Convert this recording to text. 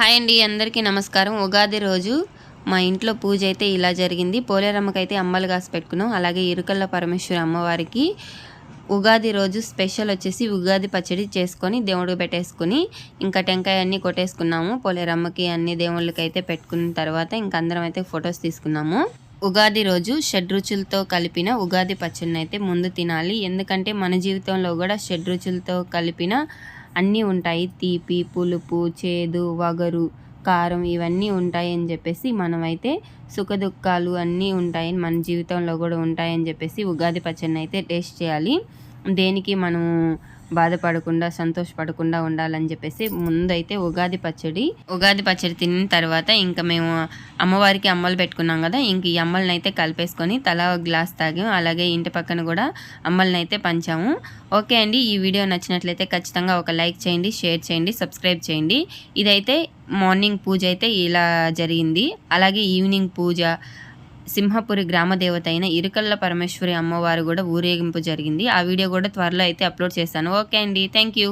Hi అండి అందరికీ నమస్కారం. ఉగాది రోజు మా ఇంట్లో పూజ అయితే ఇలా జరిగింది. పోలేరమ్మకైతే అమ్మలు కాసి పెట్టుకున్నాం. అలాగే ఇరుకల్ల పరమేశ్వర అమ్మవారికి ఉగాది రోజు స్పెషల్ వచ్చేసి ఉగాది పచ్చడి చేసుకొని దేవుడికి పెట్టేసుకుని ఇంకా టెంకాయ అన్నీ కొట్టేసుకున్నాము. పోలేరమ్మకి అన్ని దేవుళ్ళకి అయితే పెట్టుకున్న తర్వాత ఇంక అందరం అయితే ఫొటోస్ తీసుకున్నాము. ఉగాది రోజు షడ్రుచులతో కలిపిన ఉగాది పచ్చడిని అయితే ముందు తినాలి. ఎందుకంటే మన జీవితంలో కూడా షడ్రుచులతో కలిపిన అన్నీ ఉంటాయి. తీపి పులుపు చేదు వగరు కారం ఇవన్నీ ఉంటాయి అని చెప్పేసి మనమైతే సుఖదుఖాలు అన్నీ ఉంటాయి మన జీవితంలో కూడా ఉంటాయని చెప్పేసి ఉగాది పచ్చడిని అయితే టేస్ట్ చేయాలి. దేనికి మనము బాధపడకుండా సంతోషపడకుండా ఉండాలని చెప్పేసి ముందైతే ఉగాది పచ్చడి ఉగాది పచ్చడి తిన్న తర్వాత ఇంకా మేము అమ్మవారికి అమ్మలు పెట్టుకున్నాం కదా ఇంక ఈ అమ్మల్ని అయితే కలిపేసుకొని తలా ఒక గ్లాస్ తాగాం. అలాగే ఇంటి పక్కన కూడా అమ్మల్ని అయితే పంచాము. ఓకే అండి ఈ వీడియో నచ్చినట్లయితే ఖచ్చితంగా ఒక లైక్ చేయండి షేర్ చేయండి సబ్స్క్రైబ్ చేయండి. ఇదైతే మార్నింగ్ పూజ అయితే ఇలా జరిగింది. అలాగే ఈవినింగ్ పూజ సింహపురి గ్రామదేవత అయిన ఇరుకల్ల పరమేశ్వరి అమ్మవారు కూడా ఊరేగింపు జరిగింది. ఆ వీడియో కూడా త్వరలో అయితే అప్లోడ్ చేస్తాను. ఓకే అండి. Thank you